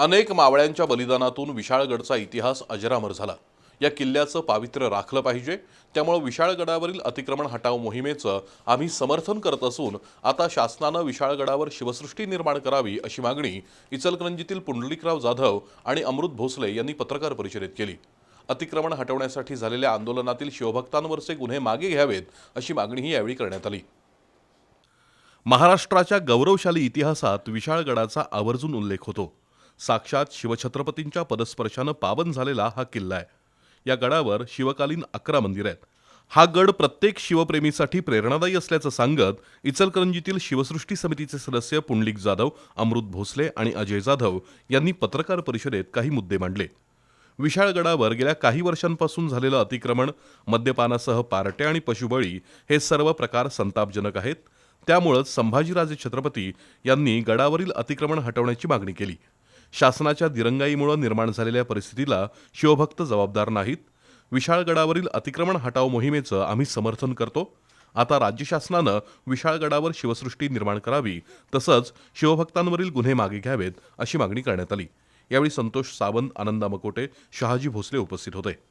अनेक मावळ्यांच्या बलिदानातून विशाळगडचा इतिहास अजरामर झाला. या किल्ल्याचं पावित्र्य राखलं पाहिजे. त्यामुळं विशाळगडावरील अतिक्रमण हटाव मोहिमेचं आम्ही समर्थन करत असून आता शासनानं विशाळगडावर शिवसृष्टी निर्माण करावी अशी मागणी इचलकरंजीतील पुंडलिकराव जाधव आणि अमृत भोसले यांनी पत्रकार परिषदेत केली. अतिक्रमण हटवण्यासाठी झालेल्या आंदोलनातील शिवभक्तांवरचे गुन्हे मागे घ्यावेत अशी मागणीही यावेळी करण्यात आली. महाराष्ट्राच्या गौरवशाली इतिहासात विशाळगडाचा आवर्जून उल्लेख होतो. साक्षात शिवछत्रपतींच्या पदस्पर्शानं पावन झालेला हा किल्ला आहे. या गडावर शिवकालीन अकरा मंदिर आहेत. हा गड प्रत्येक शिवप्रेमीसाठी प्रेरणादायी असल्याचं सांगत इचलकरंजीतील शिवसृष्टी समितीचे सदस्य पुंडलिक जाधव अमृत भोसले आणि अजय जाधव यांनी पत्रकार परिषदेत काही मुद्दे मांडले. विशाळगडावर गेल्या काही वर्षांपासून झालेलं अतिक्रमण मद्यपानासह पार्ट्या आणि पशुबळी हे सर्व प्रकार संतापजनक आहेत. त्यामुळंच संभाजीराजे छत्रपती यांनी गडावरील अतिक्रमण हटवण्याची मागणी केली. शासनाच्या दिरंगाईमुळे निर्माण झालेल्या परिस्थितीला शिवभक्त जबाबदार नाहीत. विशाळगडावरील अतिक्रमण हटाव मोहिमेचं आम्ही समर्थन करतो. आता राज्य शासनानं विशाळगडावर शिवसृष्टी निर्माण करावी तसंच शिवभक्तांवरील गुन्हे मागे घ्यावेत अशी मागणी करण्यात आली. यावेळी संतोष सावंत आनंदा मकोटे शहाजी भोसले उपस्थित होते.